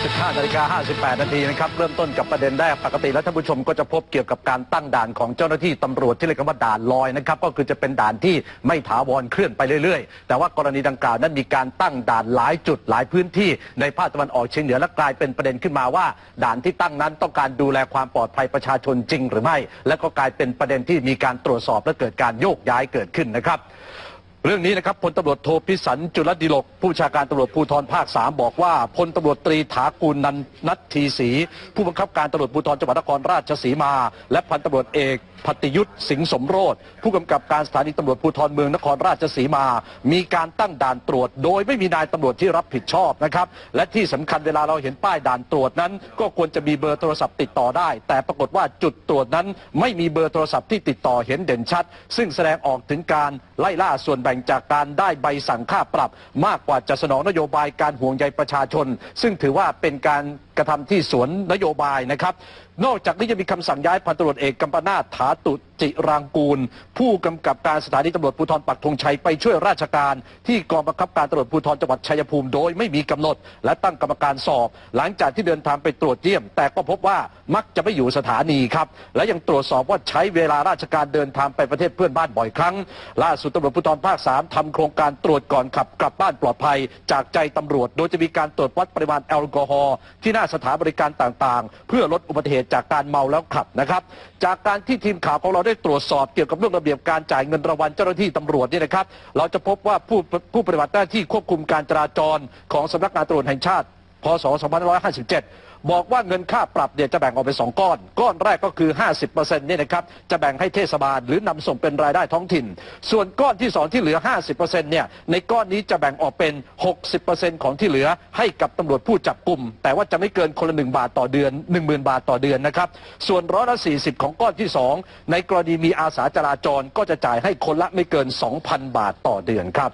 15นาฬิกา58 นาทีนะครับ เริ่มต้นกับประเด็นแรกปกติแล้วท่านผู้ชมก็จะพบเกี่ยวกับการตั้งด่านของเจ้าหน้าที่ตำรวจที่เรียกว่าด่านลอยนะครับ ก็คือจะเป็นด่านที่ไม่ถาวรเคลื่อนไปเรื่อยๆ แต่ว่ากรณีดังกล่าวนั้นมีการตั้งด่านหลายจุดหลายพื้นที่ในภาคตะวันออกเฉียงเหนือและกลายเป็นประเด็นขึ้นมาว่า ด่านที่ตั้งนั้นต้องการดูแลความปลอดภัยประชาชนจริงหรือไม่ และก็กลายเป็นประเด็นที่มีการตรวจสอบและเกิดการโยกย้ายเกิดขึ้นนะครับ เรื่องนี้นะครับพลตำรวจโทพิสันจุลดิลกผู้ชาการตำรวจภูธรภาค3บอกว่าพลตำรวจตรีถากูลนันนัททีศรีผู้บังคับการตำรวจภูธรจังหวัดนครราชสีมา และพันตำรวจเอกพัติยุทธ์สิงห์สมโรธผู้กำกับการสถานีตำรวจภูธรเมืองนครราชสีมา มีการตั้งด่านตรวจ โดยไม่มีนายตำรวจที่รับผิดชอบนะครับ และที่สำคัญเวลาเราเห็นป้ายด่านตรวจนั้น ก็ควรจะมีเบอร์โทรศัพท์ติดต่อได้ แต่ปรากฏว่าจุดตรวจนั้น ไม่มีเบอร์โทรศัพท์ที่ติดต่อเห็นเด่นชัด ซึ่งแสดงออกถึงการไล่ล่าส่วนแบ่งบ่งจากการได้ใบสั่งค่าปรับ มากกว่าจะสนองนโยบายการห่วงใยประชาชน ซึ่งถือว่าเป็นการ กระทำที่สวนนโยบายนะครับ นอกจากนี้ยังมีคำสั่งย้ายพันตำรวจเอกกัมปนาถถาตุจิรางกูล ผู้กำกับการสถานีตำรวจภูธรปักธงชัยไปช่วยราชการ ที่กองบังคับการตำรวจภูธรจังหวัดชัยภูมิโดยไม่มีกำหนด และตั้งกรรมการสอบ หลังจากที่เดินทางไปตรวจเยี่ยม แต่ก็พบว่ามักจะไม่อยู่สถานีครับและยังตรวจสอบว่าใช้เวลาราชการเดินทางไปประเทศเพื่อนบ้านบ่อยครั้ง ล่าสุดตำรวจภูธรภาค3ทำโครงการตรวจก่อนขับกลับบ้านปลอดภัย จากใจตำรวจ โดยจะมีการตรวจวัดปริมาณแอลกอฮอล์ที่หน้าสถานบริการต่างๆ เพื่อลดอุบัติเหตุจากการเมาแล้วขับนะครับจากการที่ทีมข่าวของเราได้ตรวจสอบเกี่ยวกับเรื่องระเบียบการจ่ายเงินรางวัลเจ้าหน้าที่ตำรวจเนี่ยนะครับ เราจะพบว่าผู้ผู้ปฏิบัติหน้าที่ควบคุมการจราจรของสำนักงานตำรวจแห่งชาติ พศ 2557 บอกว่าเงินค่าปรับเนี่ยจะแบ่งออกเป็นสองก้อน ก้อนแรกก็คือ 50%เนี่ยนะครับจะแบ่งให้เทศบาลหรือนำส่งเป็นรายได้ท้องถิ่น ส่วนก้อนที่สองที่เหลือ 50%เนี่ยในก้อนนี้จะแบ่งออกเป็น 60%ของที่เหลือให้กับตำรวจผู้จับกลุ่ม แต่ว่าจะไม่เกินคนละ1บาทต่อเดือน 10,000 บาทต่อเดือนนะครับ ส่วนร้อยละ40 ของก้อนที่สองในกรณีมีอาสาจราจรก็จะจ่ายให้คนละไม่เกิน 2,000 บาทต่อเดือนครับ